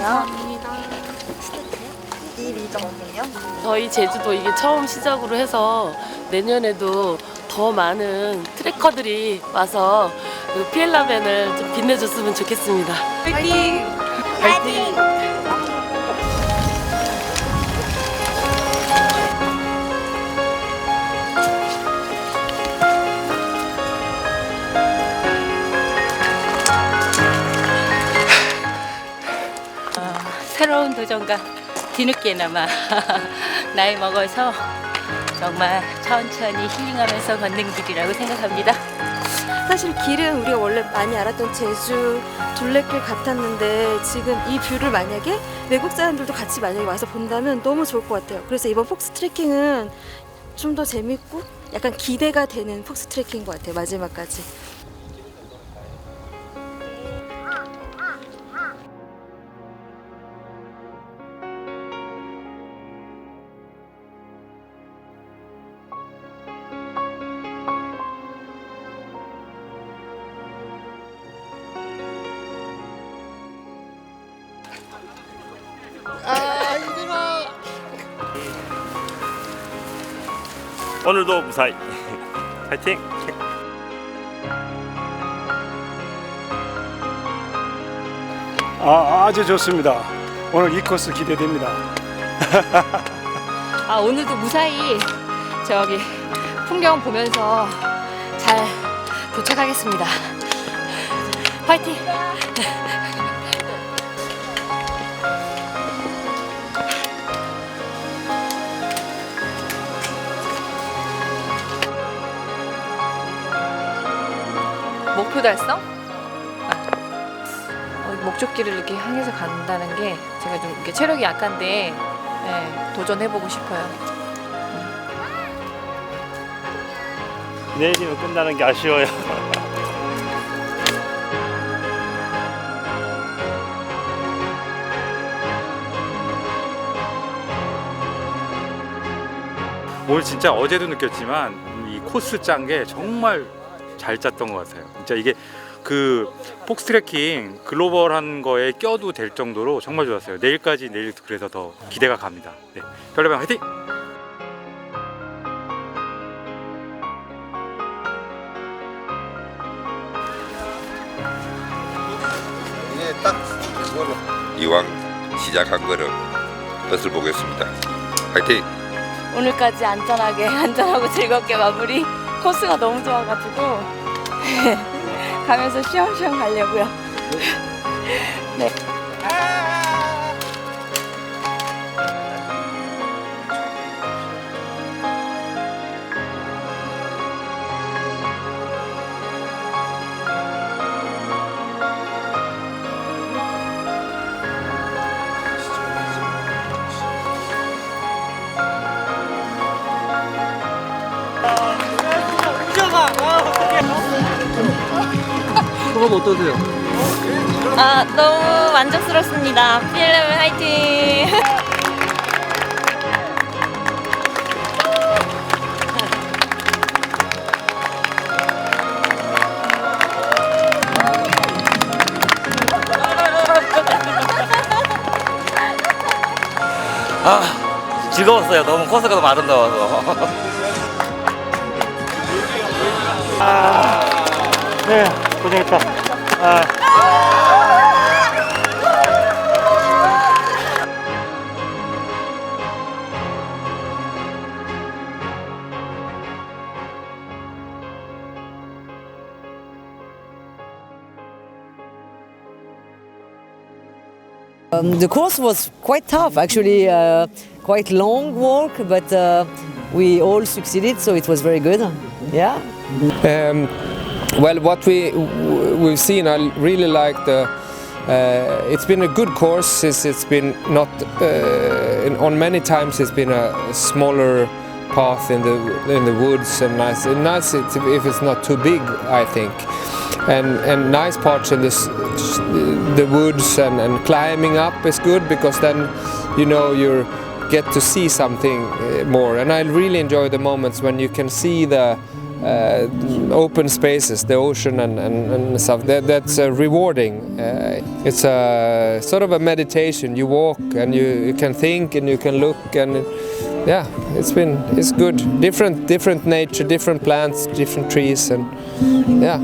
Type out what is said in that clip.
있어요. 이미정은요? 저희 제주도 이게 처음 시작으로 해서 내년에도 더 많은 트래커들이 와서 그 피엘라벤을 좀 빛내줬으면 좋겠습니다. 파이팅! 파이팅! 새로운 도전과 뒤늦게나마 나이 먹어서 정말 천천히 힐링하면서 걷는 길이라고 생각합니다. 사실 길은 우리가 원래 많이 알았던 제주 둘레길 같았는데 지금 이 뷰를 만약에 외국 사람들도 같이 만약에 와서 본다면 너무 좋을 것 같아요. 그래서 이번 폭스 트레킹은 좀 더 재밌고 약간 기대가 되는 폭스 트레킹인 것 같아요. 마지막까지. 오늘도 무사히 파이팅! 아, 아주 좋습니다. 오늘 이 코스 기대됩니다. 아 오늘도 무사히 저기 풍경 보면서 잘 도착하겠습니다. 화이팅! 목표 달성? 어, 목적지를 이렇게 향해서 간다는 게 제가 좀 이렇게 체력이 약한데 네, 도전해보고 싶어요. 내일이면 끝나는 게 아쉬워요. 오늘 진짜 어제도 느꼈지만 이 코스 짠 게 정말 잘 짰던 것 같아요. 진짜 이게 그 폭스트래킹 글로벌한 거에 껴도 될 정도로 정말 좋았어요. 내일까지 내일 그래서 더 기대가 갑니다. 네. 별로방 화이팅! 이왕 시작한 거는 끝을 보겠습니다. 화이팅! 오늘까지 안전하게 안전하고 즐겁게 마무리 코스가 너무 좋아가지고 가면서 쉬엄쉬엄 가려고요. 네. 아 너무 만족스럽습니다. 필름 화이팅! 아 즐거웠어요. 너무 코스가 너무 아름다워서. 네, 고생했다. 아. Um, the course was quite tough, actually, uh, quite long walk, but uh, we all succeeded, so it was very good. Yeah. Um, well, what we we've seen, I really like the. Uh, it's been a good course since it's been not uh, in, on many times. It's been a smaller path in the in the woods and nice. Nice it- if it's not too big, I think, and and nice parts in this the woods and, and climbing up is good because then you know you get to see something uh, more. And I really enjoy the moments when you can see the open spaces, the ocean and, and, and stuff. That, that's uh, rewarding. Uh, it's a sort of a meditation. You walk and you, you can think and you can look and yeah, it's been it's good. Different different nature, different plants, different trees, and yeah,